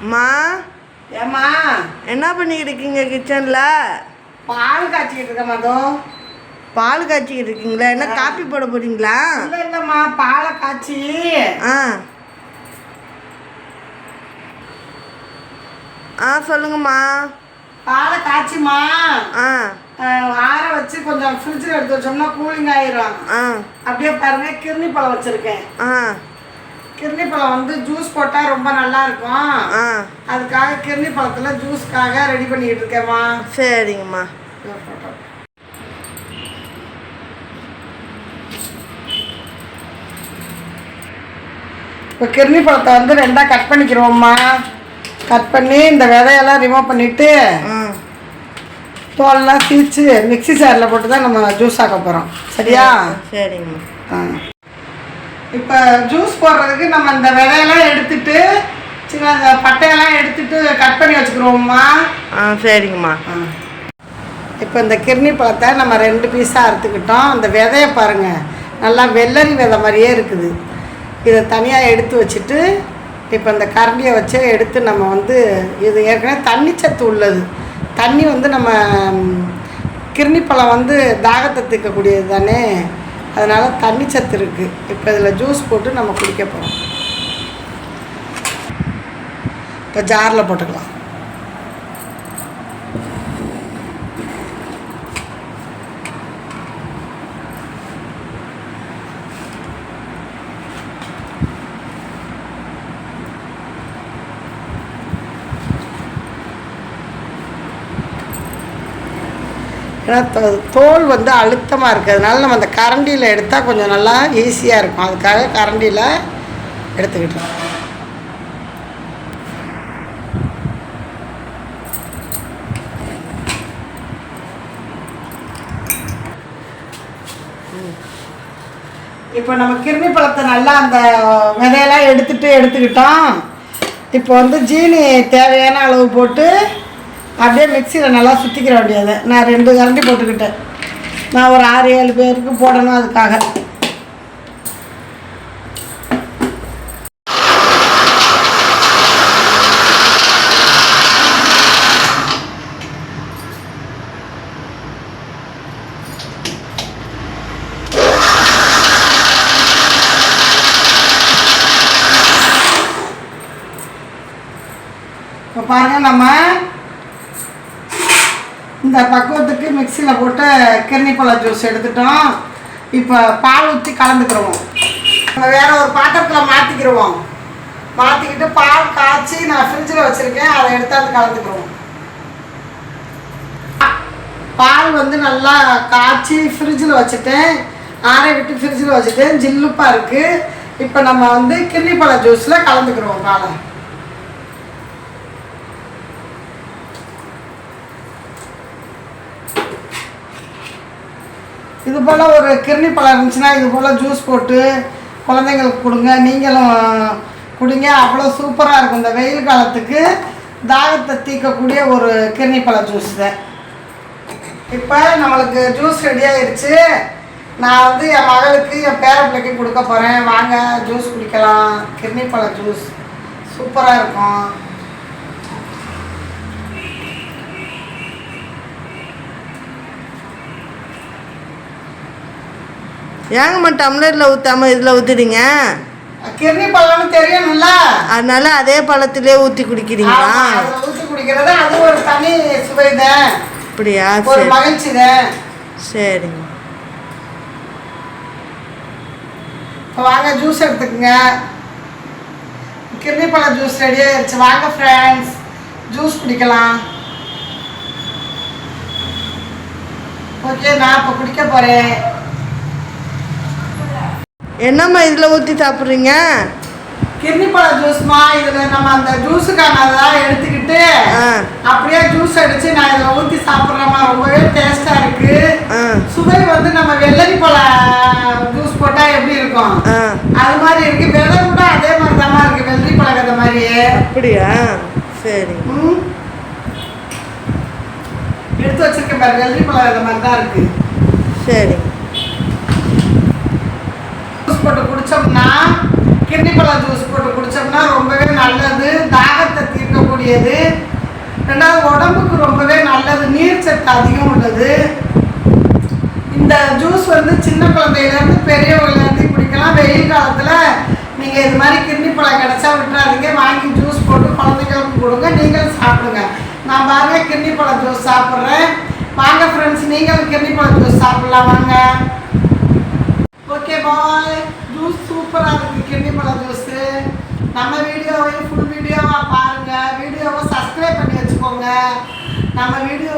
அம்மா ஏம்மா? என்ன பண்ணிக்கிட்டு இருக்கீங்க கிச்சனில்? பால் காய்ச்சிக்கிட்டு இருக்கேன் மதோ பால் காய்ச்சிக்கிட்டு இருக்கீங்களா? என்ன காப்பி போட போறீங்களா? இல்லை இல்லைம்மா பாலை காய்ச்சி. ஆ. ஆ சொல்லுங்கம்மா. பாலை காய்ச்சிம்மா. ஆ. ஆற வச்சு கொஞ்சம் ஃப்ரிட்ஜில் எடுத்து வச்சோம்னா கூலிங் ஆயிரும். ஆ. அப்படியே பாருங்க கிர்னி பழம் வச்சுருக்கேன். ஆ. கிர்னி பழம் வந்து ஜூஸ் போட்டால் ரொம்ப நல்லா இருக்கும் அதுக்காக கிர்னி பழத்தில் ஜூஸ்க்காக ரெடி பண்ணிக்கிட்டு இருக்கேம்மா. சரிங்கம்மா. இப்போ கிர்னி பழத்தை வந்து ரெண்டாக கட் பண்ணிக்கிறோம்மா. கட் பண்ணி இந்த விதையெல்லாம் ரிமூவ் பண்ணிவிட்டு தோலெல்லாம் சீச்சு மிக்ஸி ஜாரில் போட்டு தான் நம்ம ஜூஸ் ஆக்க போகிறோம் சரியா? சரிங்கம்மா. ஆ. இப்போ ஜூஸ் போடுறதுக்கு நம்ம இந்த விதையெல்லாம் எடுத்துட்டு சின்ன இந்த பட்டையெல்லாம் எடுத்துட்டு கட் பண்ணி வச்சுக்கிறோம்மா ஆ சரிங்கம்மா. இப்போ இந்த கிர்னி பழத்தை நம்ம ரெண்டு பீஸாக அறுத்துக்கிட்டோம். அந்த விதைய பாருங்கள் நல்லா வெள்ளரி விதை மாதிரியே இருக்குது. இதை தனியாக எடுத்து வச்சுட்டு இப்போ இந்த கரண்டியை வச்சு எடுத்து நம்ம வந்து இது ஏற்கனவே தண்ணி சத்து உள்ளது. தண்ணி வந்து நம்ம கிர்னி பழம் வந்து தாகத்தை தீர்க்கக்கூடியது தானே? அதனால் தண்ணி சத்து இருக்குது இப்போ இதில் ஜூஸ் போட்டு நம்ம குடிக்க போகிறோம் இப்போ ஜாரில் போட்டுக்கலாம். ஏன்னா தோ- தோல் வந்து அழுத்தமாக இருக்கிறதுனால நம்ம அந்த கரண்டியில் எடுத்தால் கொஞ்சம் நல்லா ஈஸியாக இருக்கும். அதுக்காக கரண்டியில் எடுத்துக்கிட்டோம். இப்போ நம்ம கிருமி பழத்தை நல்லா அந்த விதையெல்லாம் எடுத்துட்டு எடுத்துக்கிட்டோம். இப்போ வந்து ஜீனி தேவையான அளவு போட்டு அப்படியே மிக்சியில் நல்லா சுற்றிக்கிற வேண்டியது. நான் ரெண்டு கரண்டி போட்டுக்கிட்டேன். நான் ஒரு ஆறு ஏழு பேருக்கு போடணும் அதுக்காக. இப்போ பாருங்கள் நம்ம இந்த பக்குவத்துக்கு மிக்சியில் போட்டு கிருணிப்பழ ஜூஸ் எடுத்துட்டோம். இப்போ பால் ஊற்றி கலந்துக்கிடுவோம் நம்ம வேறு ஒரு பாத்திரத்தில் மாற்றிக்கிடுவோம் மாற்றிக்கிட்டு பால் காய்ச்சி நான் ஃப்ரிட்ஜில் வச்சுருக்கேன். அதை எடுத்தாந்து கலந்துக்கிடுவோம் பால் வந்து நல்லா காய்ச்சி ஃப்ரிட்ஜில் வச்சுட்டேன். ஆரை விட்டு ஃப்ரிட்ஜில் வச்சுட்டேன். ஜில்லுப்பாக இருக்குது இப்போ நம்ம வந்து கிருணிப்பழ ஜூஸில் கலந்துக்கிறோம் பாலை. இது போல் ஒரு கிருணி பழம் இருந்துச்சுன்னா இது போல் ஜூஸ் போட்டு குழந்தைங்களுக்கு கொடுங்க. நீங்களும் குடிங்க. அவ்வளோ சூப்பராக இருக்கும். இந்த வெயில் காலத்துக்கு தாகத்தை தீர்க்கக்கூடிய ஒரு கிருணி பழ ஜூஸ் தான் இப்போ நம்மளுக்கு ஜூஸ் ரெடி ஆயிடுச்சு நான் வந்து என் மகளுக்கு என் பேர பிள்ளைக்கு கொடுக்க போகிறேன் வாங்க ஜூஸ் குடிக்கலாம். கிருணி பழ ஜூஸ். சூப்பராக இருக்கும். ஏங்கம்மா டம்ளரில் ஊற்றாம இதில் ஊற்றிடுங்க கிர்னி பழம்னு தெரியணும்ல? அதனால அதே பழத்திலே ஊற்றி குடிக்கிறீங்களா? ஊத்தி குடிக்கிறது அது ஒரு தனி சுவைதான் அப்படியா ஒரு மகிழ்ச்சி தான். சரிங்க. வாங்க ஜூஸ் எடுத்துக்கங்க. கிர்னி பழ ஜூஸ் ரெடி ஆயிடுச்சு வாங்க ஃப்ரெண்ட்ஸ் ஜூஸ் குடிக்கலாம். ஓகே நான் இப்போ குடிக்க போகிறேன் என்னம்மா இதில் ஊற்றி சாப்பிட்றீங்க? கிர்னி பழ ஜூஸ்மா இதில் நம்ம அந்த ஜூஸுக்கான அதெல்லாம் எடுத்துக்கிட்டு அப்படியே ஜூஸ் அடிச்சு நான் இதில் ஊற்றி சாப்பிட்றேம்மா. ரொம்பவே டேஸ்ட்டாக இருக்கு. ஆ. சுவை வந்து நம்ம வெள்ளரி பழ ஜூஸ் போட்டால் எப்படி இருக்கும்? அது மாதிரி இருக்கு. விதை கூட அதே மாதிரி தான் இருக்கு. வெள்ளரி பழ விதை மாதிரியே. அப்படியா? ம். எடுத்து வச்சிருக்கேன் பாரு. வெள்ளரி பழ விதை மாதிரி தான் இருக்கு. சரிங்க ஜூஸ் போட்டு குடிச்சோம்னா கிர்னி பழ ஜூஸ் போட்டு குடித்தோம்னா ரொம்பவே நல்லது. தாகத்தை தீர்க்கக்கூடியது. ரெண்டாவது உடம்புக்கு ரொம்பவே நல்லது. நீர் சத்து அதிகம் உள்ளது. இந்த ஜூஸ் வந்து சின்ன குழந்தையிலேருந்து பெரியவங்கலேருந்து குடிக்கலாம். வெயில் காலத்தில் நீங்கள் இது மாதிரி கிட்னி பழம் கிடச்சா விட்டுறாதீங்க. வாங்கி ஜூஸ் போட்டு குழந்தைகளுக்கு கொடுங்க. நீங்களும் சாப்பிடுங்க. நான் பாருங்க கிட்னி பழம் ஜூஸ் சாப்பிட்றேன். வாங்க ஃப்ரெண்ட்ஸ் நீங்களும் கிட்னி பழம் ஜூஸ் சாப்பிட்லாம். வாங்க. ஓகே பாய் ஜூஸ் சூப்பராக இருக்குது கிண்ணி பழம் ஜூஸு நம்ம வீடியோவையும் ஃபுல் வீடியோவாக பாருங்கள் வீடியோவை சப்ஸ்கிரைப் பண்ணி வச்சுக்கோங்க. நம்ம வீடியோ